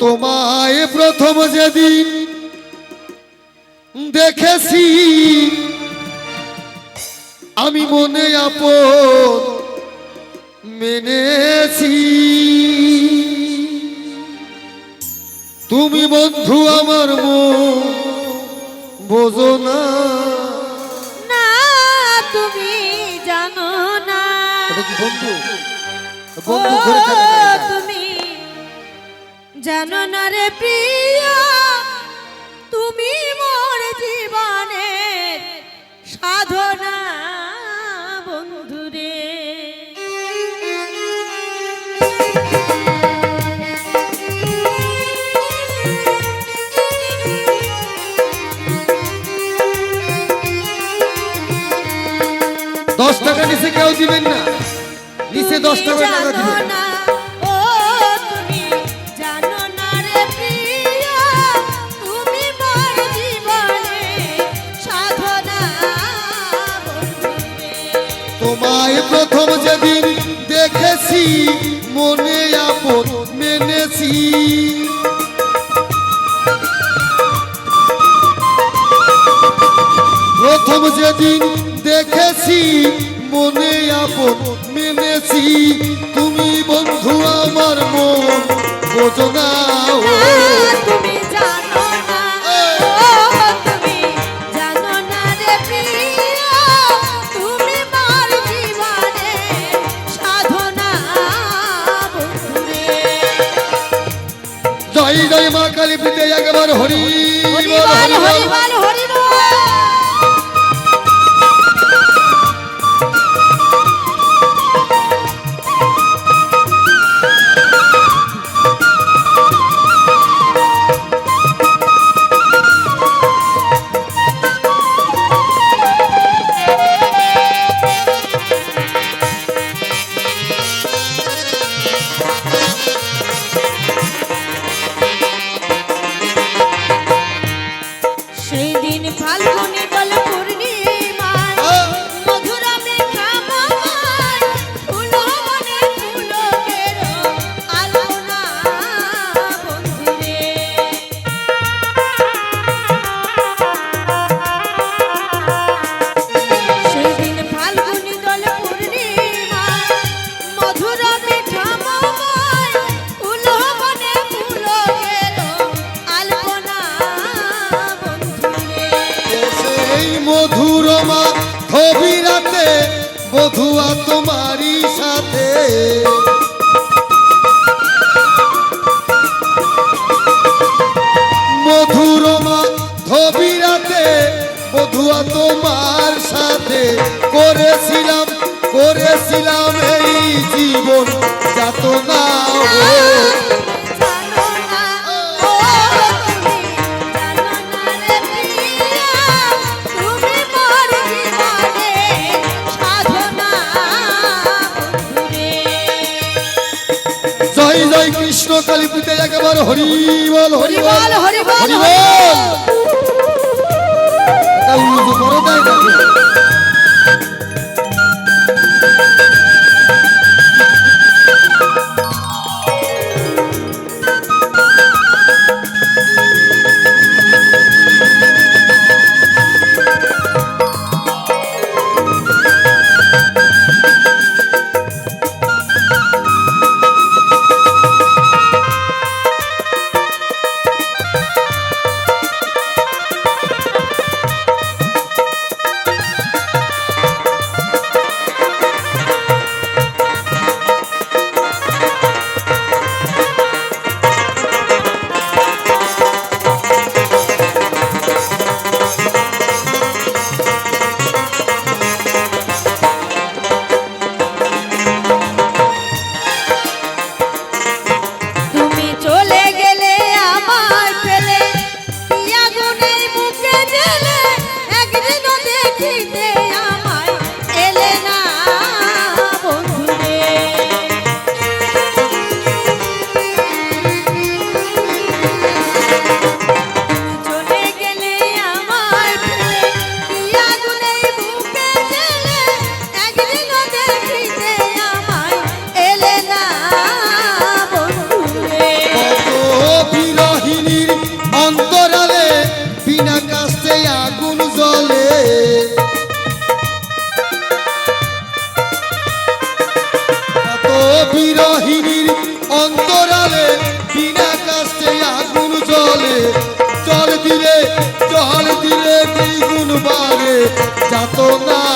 তোমায় প্রথম যেদিন দেখেছি আমি মনে আপন মেনেছি। তুমি বন্ধু আমার মন বোঝো না। না তুমি জানো না। বন্ধু? বন্ধু থাকে না রে প্রিয় তুমি মোর জীবনের সাধনা দশ টাকা নিচে কেউ দিবেন না। নিচে দশ টাকা টাকা দিবেন প্রথম যেদিন দেখেছি মনে আপন মেনেছি তুমি বন্ধু আমার মন বোঝো না। জয় জয় মা কালী পিতে একবার হরি বল, হরিবল হরি বল। হরিবল হরিবল সেই দিন ফাল্গুনি করেছিলাম করেছিলাম এই জীবন। যাত না জয় জয় কৃষ্ণ কালী পুজো একবার হরি বল হরি বল। হরিবল হরিবল হরি বল এটা উল্লু করো তাই না তো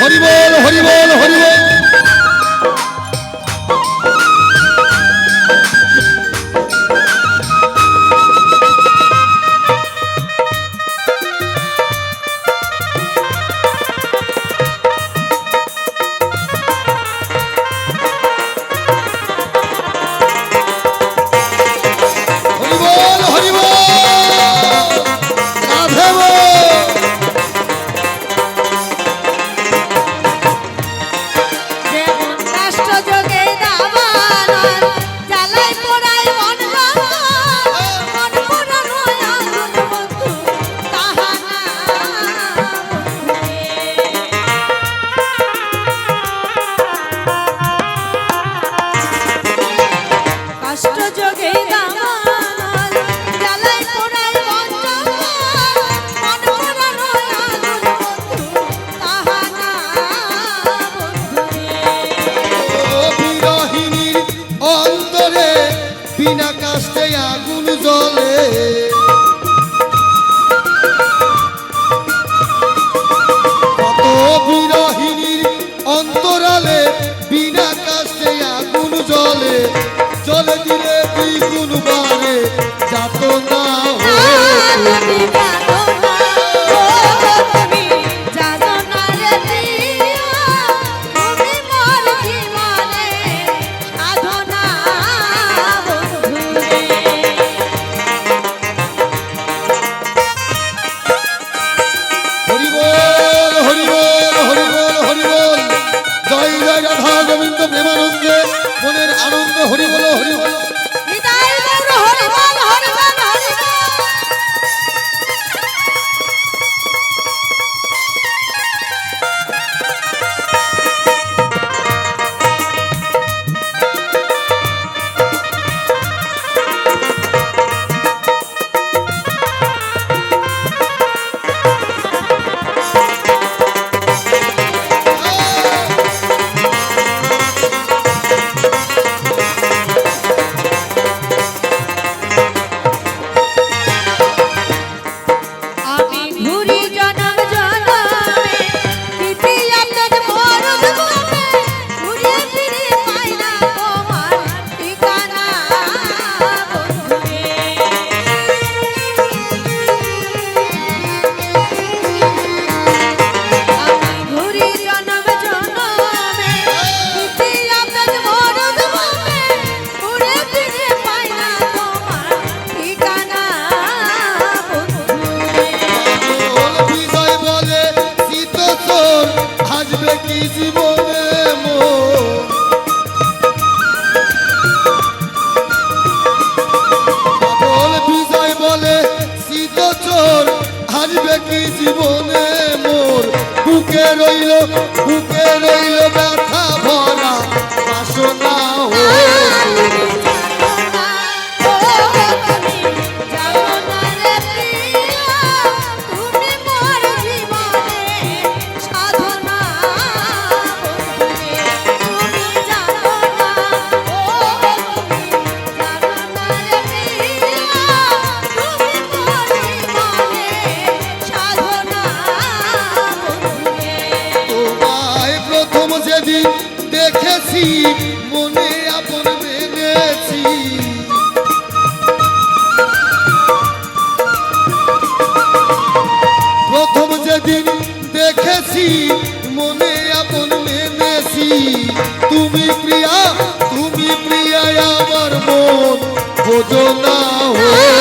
হরিবল হরিবল হরিবল অষ্ট যোগের বুকে রইল বুকে রইল। মনে আপন মেনেছি। তুমি প্রিয়া তুমি প্রিয়া আমার মন। বোঝো না হয়ে